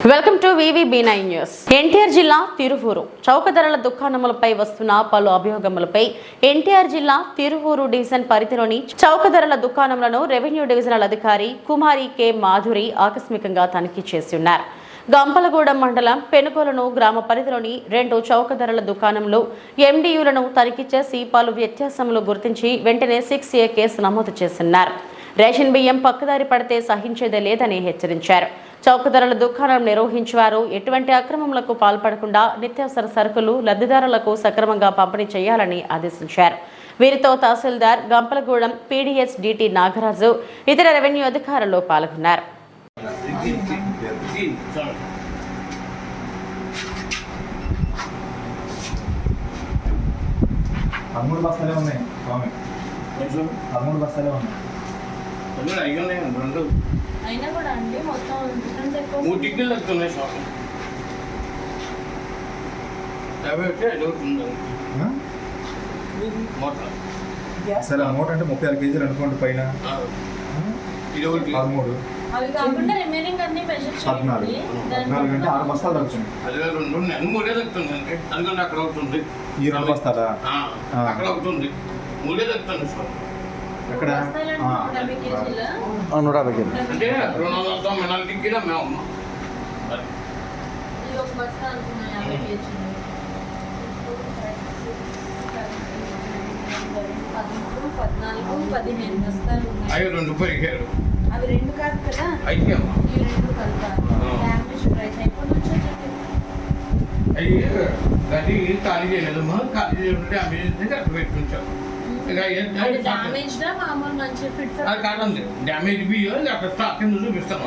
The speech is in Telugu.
Welcome to VV nine news. NTR జిల్లా తిరువూరు. చౌక ధరల దుకాణములపై వస్తున్న పలు అభియోగములపై ఎన్టీఆర్ జిల్లా తిరువూరు డివిజన్ పరిధిలోని చౌక ధరల దుకాణములను రెవెన్యూ డివిజనల్ అధికారి కుమారి కె మాధురి ఆకస్మికంగా తనిఖీ చేసి ఉన్నారు గంపలగూడెం మండలం పెనుకొలను గ్రామ పరిధిలోని రెండు చౌక ధరల దుకాణంలో ఎండియులను తనిఖీ చేసి పలు వ్యత్యాసములు గుర్తించి వెంటనే సిక్స్ ఏ కేసు నమోదు చేస్తున్నారు రేషన్ బియ్యం పక్కదారి పడితే సహించేదే లేదని హెచ్చరించారు. చౌక ధరల దుకాణం నిర్వహించేవారు ఎటువంటి అక్రమములకు పాల్పడకుండా నిత్యావసర సరుకులు లబ్ధిదారులకు సక్రమంగా పంపిణీ చేయాలని ఆదేశించారు. వీరితో తహసీల్దార్ గంపలగూడెం పీడీఎస్ డిటి నాగరాజు ఇతర రెవెన్యూ అధికారులు పాల్గొన్నారు. పదమూడు బస్తాలే ఉన్నాయి స్వామి. పదమూడు బస్తాలే ఉన్నాయి. రెండు అయినా కూడా అండి మొత్తం డిఫరెన్స్ ఎక్కువ మూడు టికెట్లు వస్తున్నాయి షాప్ యాభై ఐదు ఆ? మొత్తం సరే అమౌంట్ అంటే ముప్పై ఆరు కేజీలు అనుకోండి పైన. ఒకటి. పదమూడు. అవి కాకుండా రిమైనింగ్ అన్ని మెజర్ పద్నాలుగు. పద్నాలుగు అంటే ఆరు బస్తాలు దొరుకుతున్నాయి అది రెండు. అన్ని మూడే తగ్గుతుందండి అందుకంటే అక్కడ ఒకటి ఉంది. ఈ రెండు బస్తాలా. అక్కడ ఒకటి ఉంది. మూడే తగ్గుతుంది షాప్. ఎక్కడ? నూట యాభై ఉన్నాయి. అవి రెండు పదిహేడు అవి రెండు కాదు కదా? అయితే ఈ రెండు అవి గది ఖాళీ చేయలేదమ్మా. ఖాళీ చేయకుంటే డ్యామేజ్ అయితే అక్కడ డ్యామేజ్ డ్యామేజ్ బియ్యం అక్కడ చూపిస్తాను